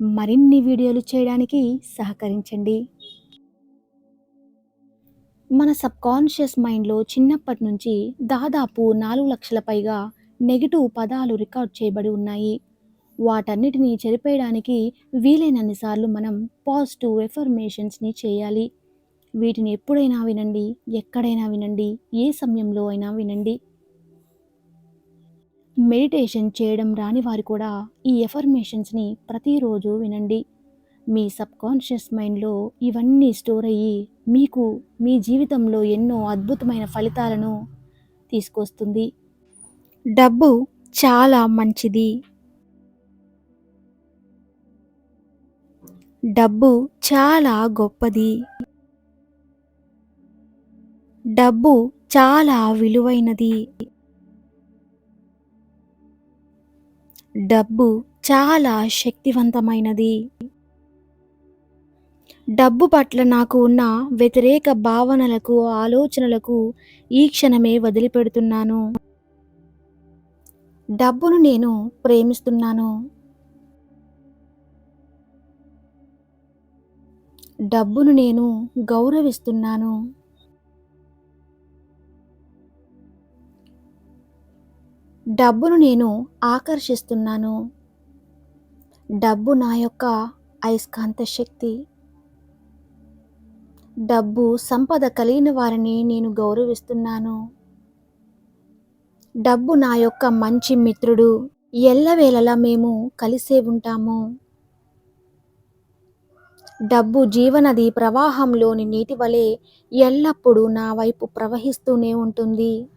మరిన్ని వీడియోలు చేయడానికి సహకరించండి. మన సబ్కాన్షియస్ మైండ్లో చిన్నప్పటి నుంచి దాదాపు నాలుగు లక్షల పైగా నెగిటివ్ పదాలు రికార్డ్ చేయబడి ఉన్నాయి. వాటన్నిటిని చెరిపేయడానికి వీలైనన్నిసార్లు మనం పాజిటివ్ ఎఫర్మేషన్స్ని చేయాలి. వీటిని ఎప్పుడైనా వినండి ఎక్కడైనా వినండి ఏ సమయంలో అయినా వినండి. మెడిటేషన్ చేయడం రాని వారు కూడా ఈ ఎఫర్మేషన్స్ని ప్రతిరోజు వినండి. మీ సబ్కాన్షియస్ మైండ్లో ఇవన్నీ స్టోర్ అయ్యి మీకు మీ జీవితంలో ఎన్నో అద్భుతమైన ఫలితాలను తీసుకొస్తుంది. డబ్బు చాలా మంచిది. డబ్బు చాలా గొప్పది. డబ్బు చాలా విలువైనది. డబ్బు చాలా శక్తివంతమైనది. డబ్బు పట్ల నాకు ఉన్న వ్యతిరేక భావనలకు ఆలోచనలకు ఈ క్షణమే వదిలిపెడుతున్నాను. డబ్బును నేను ప్రేమిస్తున్నాను. డబ్బును నేను గౌరవిస్తున్నాను. డబ్బును నేను ఆకర్షిస్తున్నాను. డబ్బు నా యొక్క అయస్కాంత శక్తి. డబ్బు సంపద కలిగిన వారిని నేను గౌరవిస్తున్నాను. డబ్బు నా యొక్క మంచి మిత్రుడు. ఎల్లవేళలా మేము కలిసే ఉంటాము. డబ్బు జీవనది ప్రవాహంలోని నీటి వలె ఎల్లప్పుడూ నా వైపు ప్రవహిస్తూనే ఉంటుంది.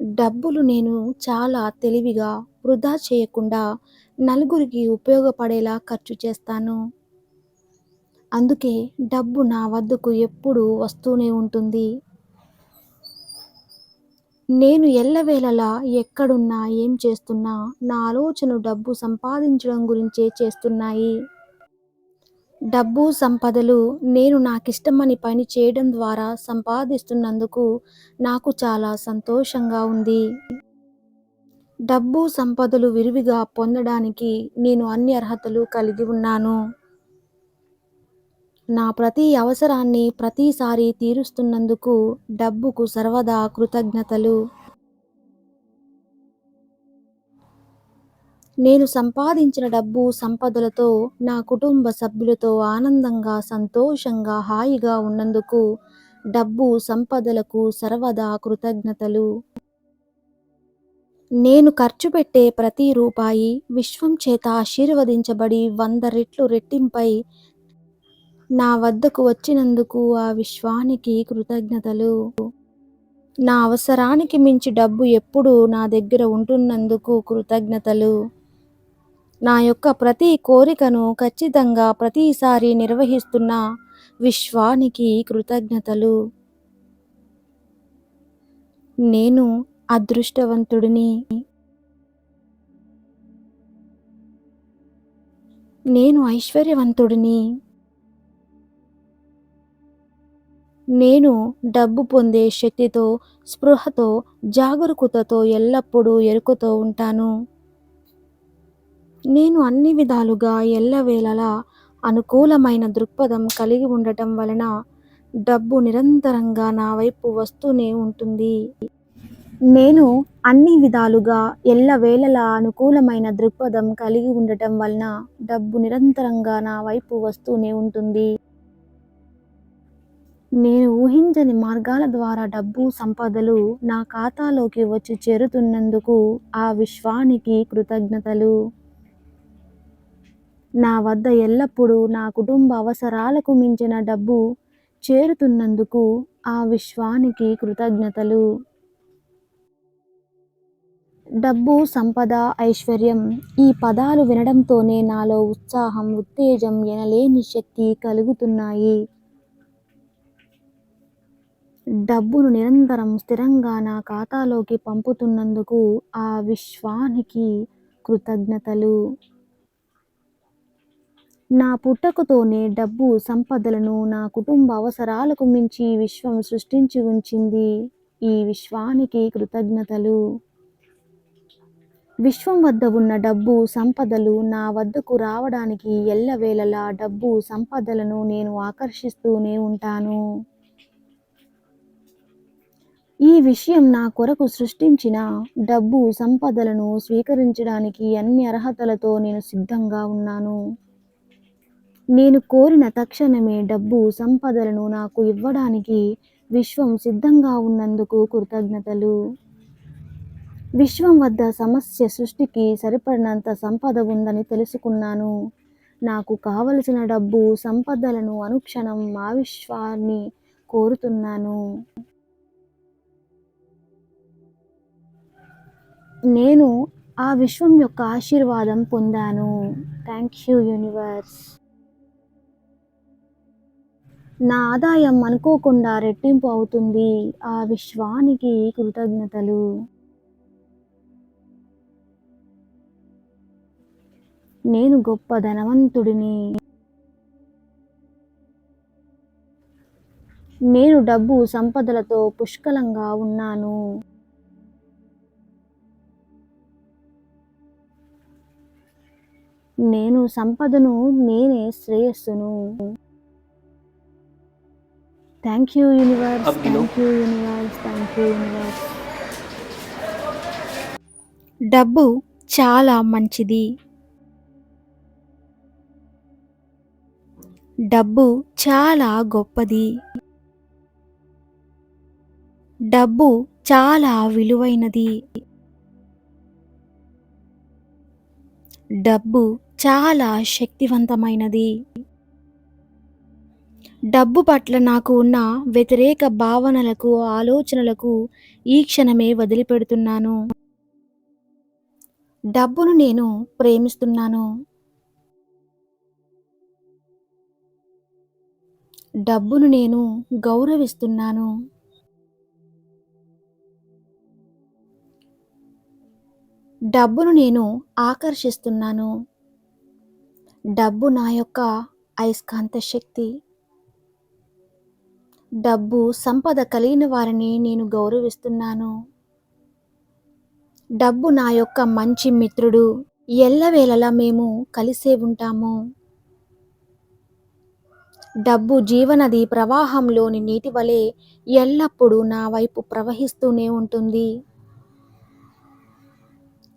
డబ్బులు నేను చాలా తెలివిగా వృధా చేయకుండా నలుగురికి ఉపయోగపడేలా ఖర్చు చేస్తాను. అందుకే డబ్బు నా వద్దకు ఎప్పుడూ వస్తూనే ఉంటుంది. నేను ఎల్లవేళలా ఎక్కడున్నా ఏం చేస్తున్నా నా ఆలోచన డబ్బు సంపాదించడం గురించే చేస్తున్నాయి. డబ్బు సంపదలు నేను నాకిష్టమని పని చేయడం ద్వారా సంపాదిస్తున్నందుకు నాకు చాలా సంతోషంగా ఉంది. డబ్బు సంపదలు విరివిగా పొందడానికి నేను అన్ని అర్హతలు కలిగి ఉన్నాను. నా ప్రతి అవసరాన్ని ప్రతిసారి తీరుస్తున్నందుకు డబ్బుకు సర్వదా కృతజ్ఞతలు. నేను సంపాదించిన డబ్బు సంపదలతో నా కుటుంబ సభ్యులతో ఆనందంగా సంతోషంగా హాయిగా ఉన్నందుకు డబ్బు సంపదలకు సర్వదా కృతజ్ఞతలు. నేను ఖర్చు పెట్టే ప్రతి రూపాయి విశ్వం చేత ఆశీర్వదించబడి వంద రెట్లు రెట్టింపై నా వద్దకు వచ్చినందుకు ఆ విశ్వానికి కృతజ్ఞతలు. నా అవసరానికి మించి డబ్బు ఎప్పుడూ నా దగ్గర ఉంటున్నందుకు కృతజ్ఞతలు. నా యొక్క ప్రతి కోరికను ఖచ్చితంగా ప్రతిసారి నిర్వహిస్తున్న విశ్వానికి కృతజ్ఞతలు. నేను అదృష్టవంతుడిని. నేను ఐశ్వర్యవంతుడిని. నేను డబ్బు పొందే శక్తితో స్పృహతో జాగరూకతతో ఎల్లప్పుడూ ఎరుకుతో ఉంటాను. నేను అన్ని విధాలుగా ఎల్లవేళలా అనుకూలమైన దృక్పథం కలిగి ఉండటం వలన డబ్బు నిరంతరంగా నా వైపు వస్తూనే ఉంటుంది. నేను అన్ని విధాలుగా ఎల్లవేళలా అనుకూలమైన దృక్పథం కలిగి ఉండటం వలన డబ్బు నిరంతరంగా నా వైపు వస్తూనే ఉంటుంది. నేను ఊహించని మార్గాల ద్వారా డబ్బు సంపదలు నా ఖాతాలోకి వచ్చి చేరుతున్నందుకు ఆ విశ్వానికి కృతజ్ఞతలు. నా వద్ద ఎల్లప్పుడూ నా కుటుంబ అవసరాలకు మించిన డబ్బు చేరుతున్నందుకు ఆ విశ్వానికి కృతజ్ఞతలు. డబ్బు సంపద ఐశ్వర్యం ఈ పదాలు వినడంతోనే నాలో ఉత్సాహం ఉత్తేజం ఎనలేని శక్తి కలుగుతున్నాయి. డబ్బును నిరంతరం స్థిరంగా నా ఖాతాలోకి పంపుతున్నందుకు ఆ విశ్వానికి కృతజ్ఞతలు. నా పుట్టకతోనే డబ్బు సంపదలను నా కుటుంబ అవసరాలకు మించి విశ్వం సృష్టించి ఉంచింది. ఈ విశ్వానికి కృతజ్ఞతలు. విశ్వం వద్ద ఉన్న డబ్బు సంపదలు నా వద్దకు రావడానికి ఎల్లవేళలా డబ్బు సంపదలను నేను ఆకర్షిస్తూనే ఉంటాను. ఈ విషయం నా కొరకు సృష్టించిన డబ్బు సంపదలను స్వీకరించడానికి అన్ని అర్హతలతో నేను సిద్ధంగా ఉన్నాను. నేను కోరిన తక్షణమే డబ్బు సంపదలను నాకు ఇవ్వడానికి విశ్వం సిద్ధంగా ఉన్నందుకు కృతజ్ఞతలు. విశ్వం వద్ద సమస్య సృష్టికి సరిపడినంత సంపద ఉందని తెలుసుకున్నాను. నాకు కావలసిన డబ్బు సంపదలను అనుక్షణం మా విశ్వాన్ని కోరుతున్నాను. నేను ఆ విశ్వం యొక్క ఆశీర్వాదం పొందాను. Thank you universe. నా ఆదాయం అనుకోకుండా రెట్టింపు అవుతుంది. ఆ విశ్వానికి కృతజ్ఞతలు. నేను గొప్ప ధనవంతుడిని. నేను డబ్బు సంపదలతో పుష్కలంగా ఉన్నాను. నేను సంపదను నేనే శ్రేయస్సును. Thank you universe thank you universe thank you universe డబ్బు చాలా మంచిది. డబ్బు చాలా గొప్పది. డబ్బు చాలా విలువైనది. డబ్బు చాలా శక్తివంతమైనది. డబ్బు పట్ల నాకు ఉన్న వ్యతిరేక భావనలకు ఆలోచనలకు ఈ క్షణమే వదిలిపెడుతున్నాను. డబ్బును నేను ప్రేమిస్తున్నాను. డబ్బును నేను గౌరవిస్తున్నాను. డబ్బును నేను ఆకర్షిస్తున్నాను. డబ్బు నా యొక్క అయస్కాంత శక్తి. డబ్బు సంపద కలిగిన వారిని నేను గౌరవిస్తున్నాను. డబ్బు నా యొక్క మంచి మిత్రుడు. ఎల్లవేళలా మేము కలిసే ఉంటాము. డబ్బు జీవనది ప్రవాహంలోని నీటి వలె ఎల్లప్పుడూ నా వైపు ప్రవహిస్తూనే ఉంటుంది.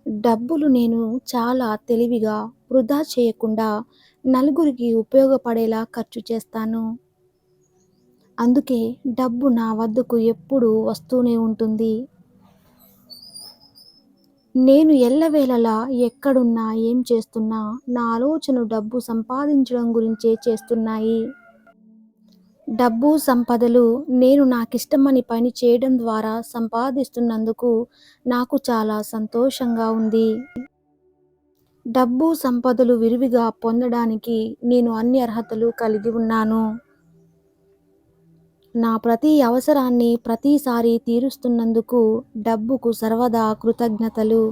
డబ్బులు నేను చాలా తెలివిగా వృధా చేయకుండా నలుగురికి ఉపయోగపడేలా ఖర్చు చేస్తాను. అందుకే డబ్బు నా వద్దకు ఎప్పుడూ వస్తూనే ఉంటుంది. నేను ఎల్లవేళలా ఎక్కడున్నా ఏం చేస్తున్నా నా ఆలోచన డబ్బు సంపాదించడం గురించే చేస్తున్నాయి. డబ్బు సంపదలు నేను నాకిష్టమని పని చేయడం ద్వారా సంపాదిస్తున్నందుకు నాకు చాలా సంతోషంగా ఉంది. డబ్బు సంపదలు విరివిగా పొందడానికి నేను అన్ని అర్హతలు కలిగి ఉన్నాను. నా ప్రతి అవసరాన్ని ప్రతిసారి తీరుస్తున్నందుకు డబ్బుకు సర్వదా కృతజ్ఞతలు.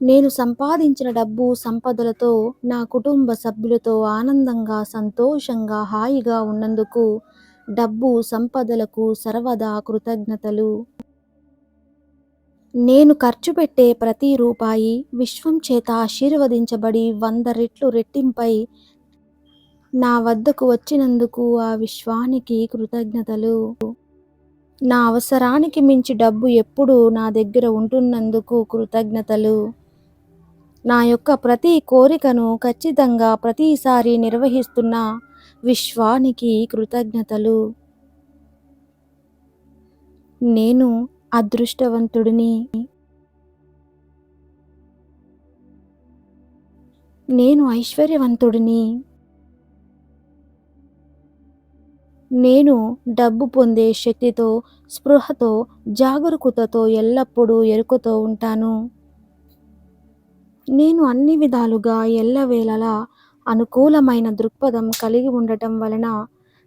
నేను సంపాదించిన డబ్బు సంపదలతో నా కుటుంబ సభ్యులతో ఆనందంగా సంతోషంగా హాయిగా ఉన్నందుకు డబ్బు సంపదలకు సర్వదా కృతజ్ఞతలు. నేను ఖర్చు పెట్టే ప్రతి రూపాయి విశ్వం చేత ఆశీర్వదించబడి వంద రెట్లు రెట్టింపై నా వద్దకు వచ్చినందుకు ఆ విశ్వానికి కృతజ్ఞతలు. నా అవసరానికి మించి డబ్బు ఎప్పుడూ నా దగ్గర ఉంటున్నందుకు కృతజ్ఞతలు. నా యొక్క ప్రతి కోరికను ఖచ్చితంగా ప్రతిసారి నిర్వహిస్తున్న విశ్వానికి కృతజ్ఞతలు. నేను అదృష్టవంతుడిని. నేను ఐశ్వర్యవంతుడిని. నేను డబ్బు పొందే శక్తితో, స్పృహతో, జాగరూకతతో ఎల్లప్పుడూ ఎరుకుతూ ఉంటాను. నేను అన్ని విధాలుగా ఎల్లవేళలా అనుకూలమైన దృక్పథం కలిగి ఉండటం వలన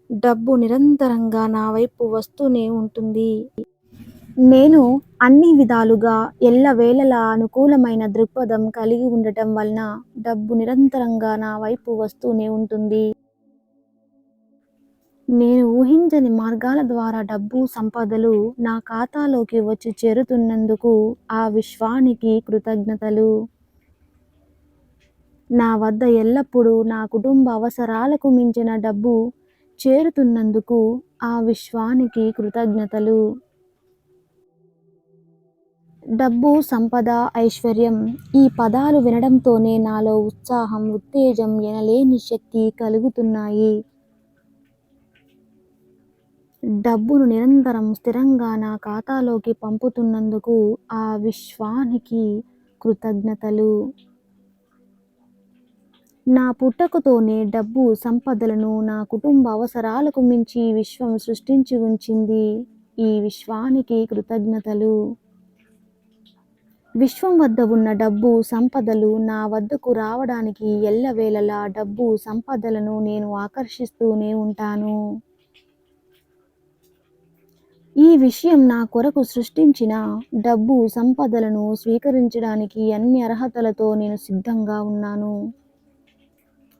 డబ్బు నిరంతరంగా నా వైపు వస్తూనే ఉంటుంది. నేను అన్ని విధాలుగా ఎల్లవేళలా అనుకూలమైన దృక్పథం కలిగి ఉండటం వలన డబ్బు నిరంతరంగా నా వైపు వస్తూనే ఉంటుంది. నేను ఊహించని మార్గాల ద్వారా డబ్బు, సంపదలు నా ఖాతాలోకి వచ్చి చేరుతున్నందుకు ఆ విశ్వానికి కృతజ్ఞతలు. నా వద్ద ఎల్లప్పుడూ నా కుటుంబ అవసరాలకు మించిన డబ్బు చేరుతున్నందుకు ఆ విశ్వానికి కృతజ్ఞతలు. డబ్బు, సంపద, ఐశ్వర్యం ఈ పదాలు వినడంతోనే నాలో ఉత్సాహం, ఉత్తేజం, ఎనలేని శక్తి కలుగుతున్నాయి. డబ్బును నిరంతరం స్థిరంగా నా ఖాతాలోకి పంపుతున్నందుకు ఆ విశ్వానికి కృతజ్ఞతలు. నా పుట్టకతోనే డబ్బు, సంపదలను నా కుటుంబ అవసరాలకు మించి విశ్వం సృష్టించి ఉంచింది. ఈ విశ్వానికి కృతజ్ఞతలు. విశ్వం వద్ద ఉన్న డబ్బు, సంపదలు నా వద్దకు రావడానికి ఎల్లవేళలా డబ్బు, సంపదలను నేను ఆకర్షిస్తూనే ఉంటాను. ఈ విషయం నా కొరకు సృష్టించిన డబ్బు, సంపదలను స్వీకరించడానికి అన్ని అర్హతలతో నేను సిద్ధంగా ఉన్నాను.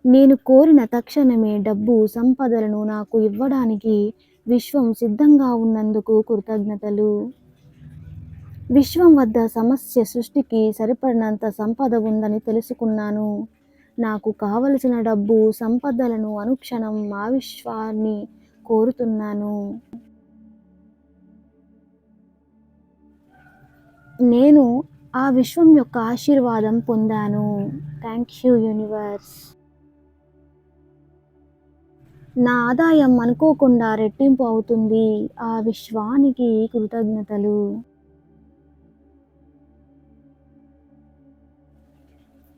నేను కోరిన తక్షణమే డబ్బు, సంపదలను నాకు ఇవ్వడానికి విశ్వం సిద్ధంగా ఉన్నందుకు కృతజ్ఞతలు. విశ్వం వద్ద సమస్య సృష్టికి సరిపడినంత సంపద ఉందని తెలుసుకున్నాను. నాకు కావలసిన డబ్బు, సంపదలను అనుక్షణం ఆవిశ్వాన్ని విశ్వాన్ని కోరుతున్నాను. నేను ఆ విశ్వం యొక్క ఆశీర్వాదం పొందాను. Thank you universe. నా ఆదాయం అనుకోకుండా రెట్టింపు అవుతుంది. ఆ విశ్వానికి కృతజ్ఞతలు.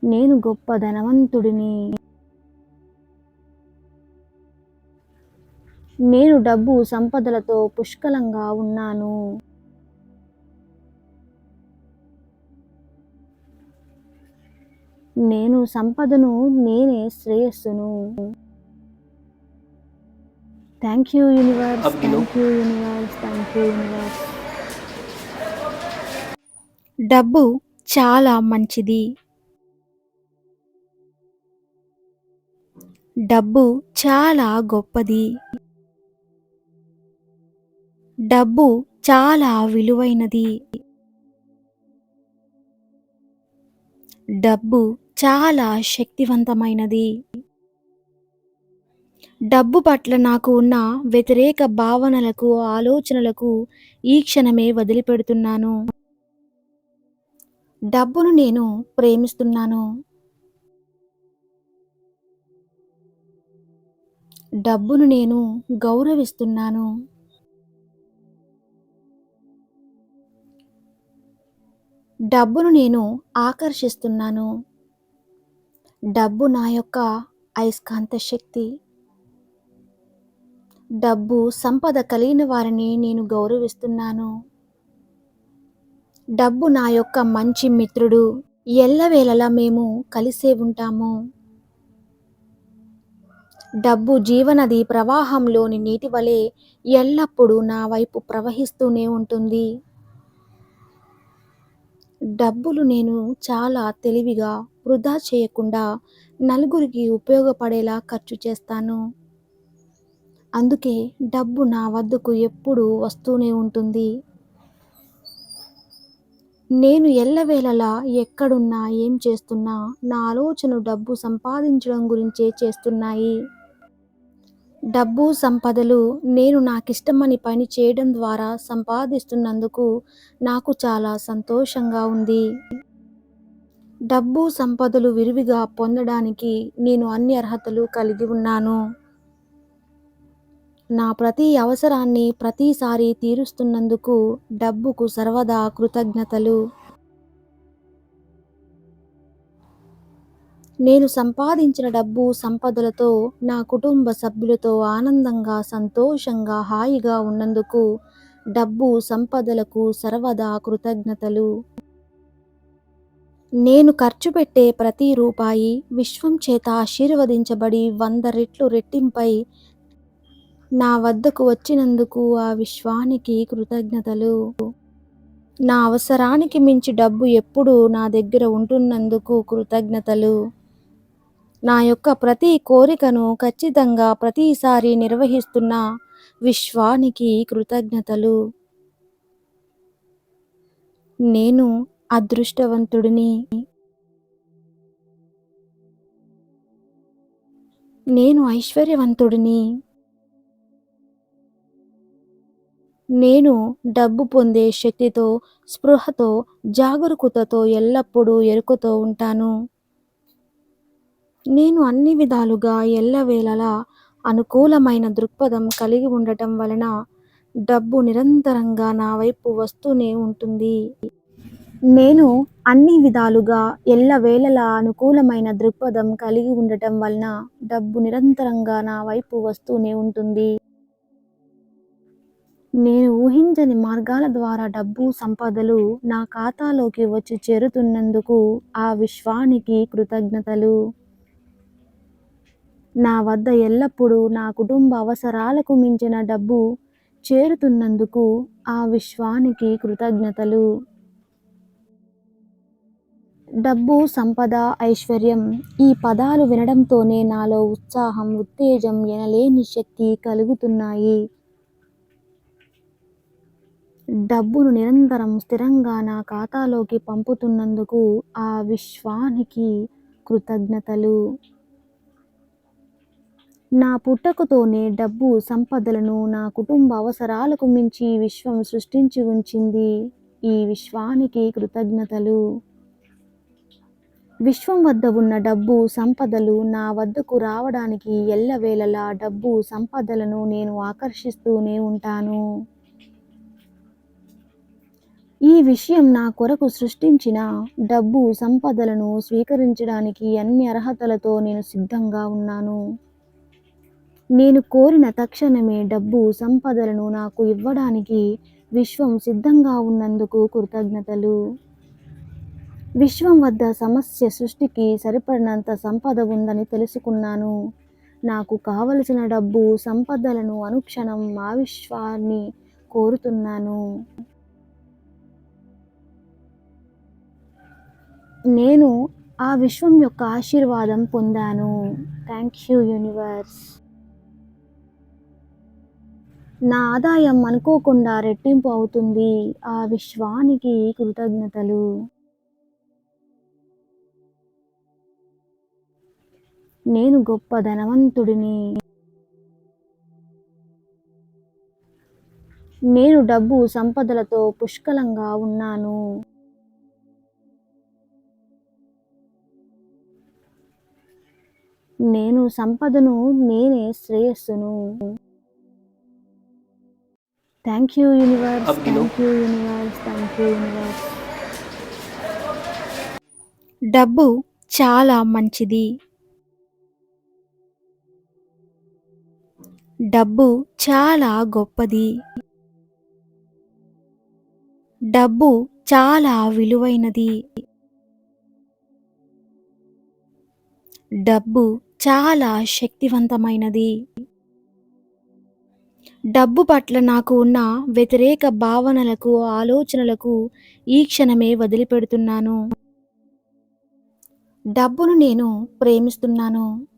నేను గొప్ప ధనవంతుడిని. నేను డబ్బు, సంపదలతో పుష్కలంగా ఉన్నాను. నేను సంపదను నేనే శ్రేయస్సును. Thank you universe thank you universe thank you universe డబ్బు చాలా మంచిది. డబ్బు చాలా గొప్పది. డబ్బు చాలా విలువైనది. డబ్బు చాలా శక్తివంతమైనది. డబ్బు పట్ల నాకు ఉన్న వ్యతిరేక భావనలకు, ఆలోచనలకు ఈ క్షణమే వదిలిపెడుతున్నాను. డబ్బును నేను ప్రేమిస్తున్నాను. డబ్బును నేను గౌరవిస్తున్నాను. డబ్బును నేను ఆకర్షిస్తున్నాను. డబ్బు నా యొక్క అయస్కాంత శక్తి. డబ్బు, సంపద కలిగిన వారిని నేను గౌరవిస్తున్నాను. డబ్బు నా యొక్క మంచి మిత్రుడు. ఎల్లవేళలా మేము కలిసే ఉంటాము. డబ్బు జీవనది ప్రవాహంలోని నీటి వలె ఎల్లప్పుడూ నా వైపు ప్రవహిస్తూనే ఉంటుంది. డబ్బులు నేను చాలా తెలివిగా, వృధా చేయకుండా నలుగురికి ఉపయోగపడేలా ఖర్చు చేస్తాను. అందుకే డబ్బు నా వద్దకు ఎప్పుడూ వస్తూనే ఉంటుంది. నేను ఎల్లవేళలా ఎక్కడున్నా, ఏం చేస్తున్నా నా ఆలోచన డబ్బు సంపాదించడం గురించే చేస్తున్నాయి. డబ్బు, సంపదలు నేను నాకిష్టమని పని చేయడం ద్వారా సంపాదిస్తున్నందుకు నాకు చాలా సంతోషంగా ఉంది. డబ్బు, సంపదలు విరివిగా పొందడానికి నేను అన్ని అర్హతలు కలిగి ఉన్నాను. నా ప్రతి అవసరాన్ని ప్రతిసారి తీరుస్తున్నందుకు డబ్బుకు సర్వదా కృతజ్ఞతలు. నేను సంపాదించిన డబ్బు సంపదలతో నా కుటుంబ సభ్యులతో ఆనందంగా సంతోషంగా హాయిగా ఉన్నందుకు డబ్బు సంపదలకు సర్వదా కృతజ్ఞతలు నేను ఖర్చు పెట్టే ప్రతి రూపాయి విశ్వం చేత ఆశీర్వదించబడి వంద రెట్లు రెట్టింపై నా వద్దకు వచ్చినందుకు ఆ విశ్వానికి కృతజ్ఞతలు. నా అవసరానికి మించి డబ్బు ఎప్పుడూ నా దగ్గర ఉంటున్నందుకు కృతజ్ఞతలు. నా యొక్క ప్రతి కోరికను ఖచ్చితంగా ప్రతిసారి నిర్వహిస్తున్న విశ్వానికి కృతజ్ఞతలు. నేను అదృష్టవంతుడిని. నేను ఐశ్వర్యవంతుడిని. నేను డబ్బు పొందే శక్తితో స్పృహతో జాగరూకతతో ఎల్లప్పుడూ ఎరుకుతో ఉంటాను. నేను అన్ని విధాలుగా ఎల్లవేళలా అనుకూలమైన దృక్పథం కలిగి ఉండటం వలన డబ్బు నిరంతరంగా నా వైపు వస్తూనే ఉంటుంది. నేను అన్ని విధాలుగా ఎల్లవేళలా అనుకూలమైన దృక్పథం కలిగి ఉండటం వలన డబ్బు నిరంతరంగా నా వైపు వస్తూనే ఉంటుంది. నేను ఊహించని మార్గాల ద్వారా డబ్బు సంపదలు నా ఖాతాలోకి వచ్చి చేరుతున్నందుకు ఆ విశ్వానికి కృతజ్ఞతలు. నా వద్ద ఎల్లప్పుడూ నా కుటుంబ అవసరాలకు మించిన డబ్బు చేరుతున్నందుకు ఆ విశ్వానికి కృతజ్ఞతలు. డబ్బు సంపద ఐశ్వర్యం ఈ పదాలు వినడంతోనే నాలో ఉత్సాహం ఉత్తేజం ఎనలేని శక్తి కలుగుతున్నాయి. డబ్బును నిరంతరం స్థిరంగా నా ఖాతాలోకి పంపుతున్నందుకు ఆ విశ్వానికి కృతజ్ఞతలు. నా పుట్టకతోనే డబ్బు సంపదలను నా కుటుంబ అవసరాలకు మించి విశ్వం సృష్టించి ఉంచింది. ఈ విశ్వానికి కృతజ్ఞతలు. విశ్వం వద్ద ఉన్న డబ్బు సంపదలు నా వద్దకు రావడానికి ఎల్లవేళలా డబ్బు సంపదలను నేను ఆకర్షిస్తూనే ఉంటాను. ఈ విషయం నా కొరకు సృష్టించిన డబ్బు సంపదలను స్వీకరించడానికి అన్ని అర్హతలతో నేను సిద్ధంగా ఉన్నాను. నేను కోరిన తక్షణమే డబ్బు సంపదలను నాకు ఇవ్వడానికి విశ్వం సిద్ధంగా ఉన్నందుకు కృతజ్ఞతలు. విశ్వం వద్ద సమస్య సృష్టికి సరిపడినంత సంపద ఉందని తెలుసుకున్నాను. నాకు కావలసిన డబ్బు సంపదలను అనుక్షణం మా విశ్వాన్ని కోరుతున్నాను. నేను ఆ విశ్వం యొక్క ఆశీర్వాదం పొందాను. Thank you universe. నా ఆదాయం అనుకోకుండా రెట్టింపు అవుతుంది. ఆ విశ్వానికి కృతజ్ఞతలు. నేను గొప్ప ధనవంతుడిని. నేను డబ్బు సంపదలతో పుష్కలంగా ఉన్నాను. నేను సంపదను నేనే శ్రేయస్సును. Thank you universe thank you universe thank you universe డబ్బు చాలా మంచిది. డబ్బు చాలా గొప్పది. డబ్బు చాలా విలువైనది. డబ్బు చాలా శక్తివంతమైనది. డబ్బు పట్ల నాకు ఉన్న వ్యతిరేక భావనలకు ఆలోచనలకు ఈ క్షణమే వదిలిపెడుతున్నాను. డబ్బును నేను ప్రేమిస్తున్నాను.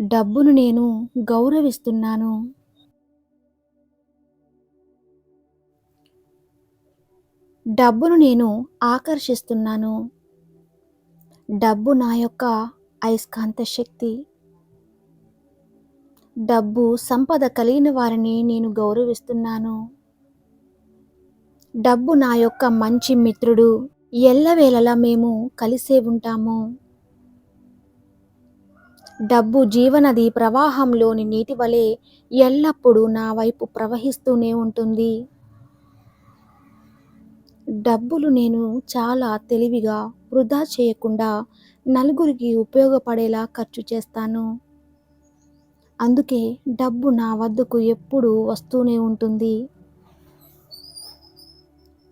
డబ్బును నేను గౌరవిస్తున్నాను. డబ్బును నేను ఆకర్షిస్తున్నాను. డబ్బు నా యొక్క అయస్కాంత శక్తి. డబ్బు సంపద కలిగిన వారిని నేను గౌరవిస్తున్నాను. డబ్బు నా యొక్క మంచి మిత్రుడు. ఎల్లవేళలా మేము కలిసే ఉంటాము. డబ్బు జీవనది ప్రవాహంలోని నీటి వలె ఎల్లప్పుడూ నా వైపు ప్రవహిస్తూనే ఉంటుంది. డబ్బులు నేను చాలా తెలివిగా వృధా చేయకుండా నలుగురికి ఉపయోగపడేలా ఖర్చు చేస్తాను. అందుకే డబ్బు నా వద్దకు ఎప్పుడూ వస్తూనే ఉంటుంది.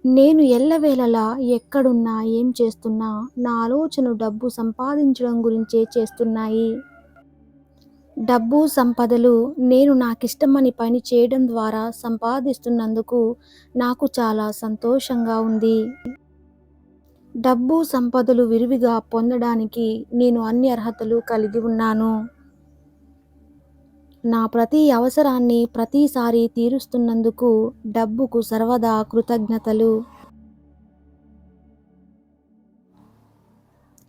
నేను ఎల్లవేళలా ఎక్కడున్నా ఏం చేస్తున్నా నా ఆలోచన డబ్బు సంపాదించడం గురించే చేస్తున్నాయి. డబ్బు సంపదలు నేను నాకిష్టమని పని చేయడం ద్వారా సంపాదిస్తున్నందుకు నాకు చాలా సంతోషంగా ఉంది. డబ్బు సంపదలు విరివిగా పొందడానికి నేను అన్ని అర్హతలు కలిగి ఉన్నాను. నా ప్రతి అవసరాన్ని ప్రతిసారి తీరుస్తున్నందుకు డబ్బుకు సర్వదా కృతజ్ఞతలు.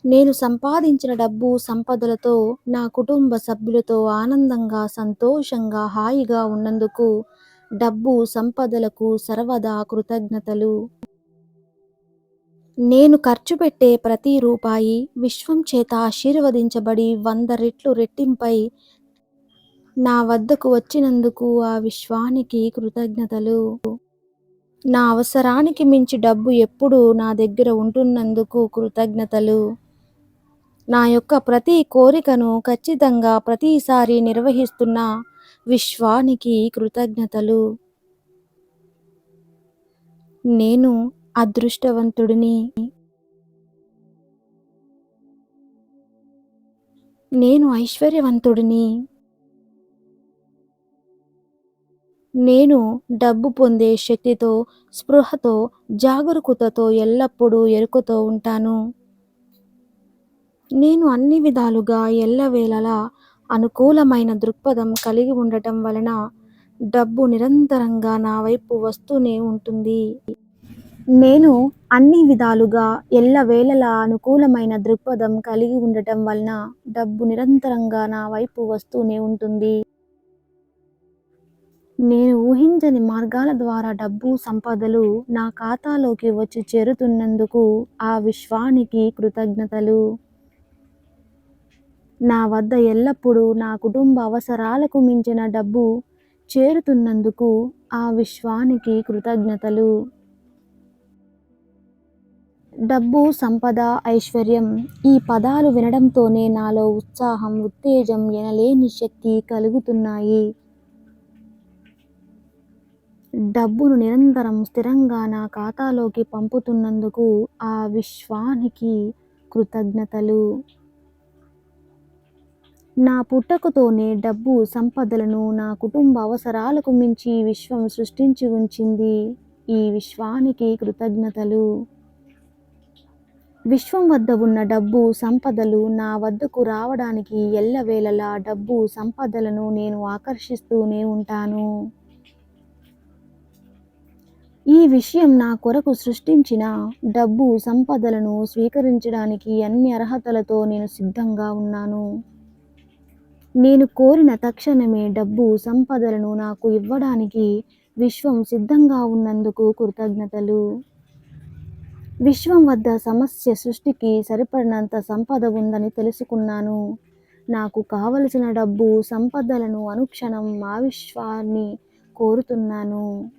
నేను సంపాదించిన డబ్బు సంపదలతో నా కుటుంబ సభ్యులతో ఆనందంగా సంతోషంగా హాయిగా ఉన్నందుకు డబ్బు సంపదలకు సర్వదా కృతజ్ఞతలు. నేను ఖర్చు పెట్టే ప్రతి రూపాయి విశ్వం చేత ఆశీర్వదించబడి వంద రెట్లు రెట్టింపై నా వద్దకు వచ్చినందుకు ఆ విశ్వానికి కృతజ్ఞతలు. నా అవసరానికి మించి డబ్బు ఎప్పుడూ నా దగ్గర ఉంటున్నందుకు కృతజ్ఞతలు. నా యొక్క ప్రతి కోరికను ఖచ్చితంగా ప్రతిసారి నిర్వహిస్తున్న విశ్వానికి కృతజ్ఞతలు. నేను అదృష్టవంతుడిని. నేను ఐశ్వర్యవంతుడిని. నేను డబ్బు పొందే శక్తితో స్పృహతో జాగరూకతతో ఎల్లప్పుడూ ఎరుకుతో ఉంటాను. నేను అన్ని విధాలుగా ఎల్లవేళలా అనుకూలమైన దృక్పథం కలిగి ఉండటం వలన డబ్బు నిరంతరంగా నా వైపు వస్తూనే ఉంటుంది. నేను అన్ని విధాలుగా ఎల్లవేళలా అనుకూలమైన దృక్పథం కలిగి ఉండటం వలన డబ్బు నిరంతరంగా నా వైపు వస్తూనే ఉంటుంది. నేను ఊహించని మార్గాల ద్వారా డబ్బు సంపదలు నా ఖాతాలోకి వచ్చి చేరుతున్నందుకు ఆ విశ్వానికి కృతజ్ఞతలు. నా వద్ద ఎల్లప్పుడూ నా కుటుంబ అవసరాలకు మించిన డబ్బు చేరుతున్నందుకు ఆ విశ్వానికి కృతజ్ఞతలు. డబ్బు సంపద ఐశ్వర్యం ఈ పదాలు వినడంతోనే నాలో ఉత్సాహం ఉత్తేజం ఎనలేని శక్తి కలుగుతున్నాయి. డబ్బును నిరంతరం స్థిరంగా నా ఖాతాలోకి పంపుతున్నందుకు ఆ విశ్వానికి కృతజ్ఞతలు. నా పుట్టకతోనే డబ్బు సంపదలను నా కుటుంబ అవసరాలకు మించి విశ్వం సృష్టించి ఉంచింది. ఈ విశ్వానికి కృతజ్ఞతలు. విశ్వం వద్ద ఉన్న డబ్బు సంపదలు నా వద్దకు రావడానికి ఎల్లవేళలా డబ్బు సంపదలను నేను ఆకర్షిస్తూనే ఉంటాను. ఈ విషయం నా కొరకు సృష్టించిన డబ్బు సంపదలను స్వీకరించడానికి అన్ని అర్హతలతో నేను సిద్ధంగా ఉన్నాను. నేను కోరిన తక్షణమే డబ్బు సంపదలను నాకు ఇవ్వడానికి విశ్వం సిద్ధంగా ఉన్నందుకు కృతజ్ఞతలు. విశ్వం వద్ద సమస్య సృష్టికి సరిపడినంత సంపద ఉందని తెలుసుకున్నాను. నాకు కావలసిన డబ్బు సంపదలను అనుక్షణం మా విశ్వాన్ని కోరుతున్నాను.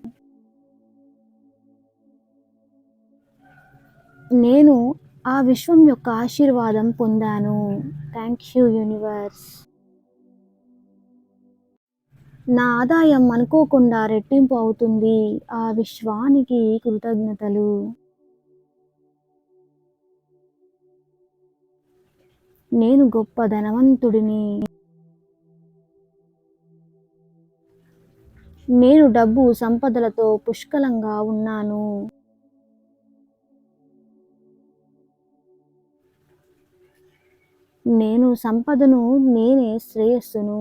నేను ఆ విశ్వం యొక్క ఆశీర్వాదం పొందాను. Thank you universe. నా ఆదాయం అనుకోకుండా రెట్టింపు అవుతుంది. ఆ విశ్వానికి కృతజ్ఞతలు. నేను గొప్ప ధనవంతుడిని. నేను డబ్బు సంపదలతో పుష్కలంగా ఉన్నాను. నేను సంపదను నేనే శ్రేయస్సును.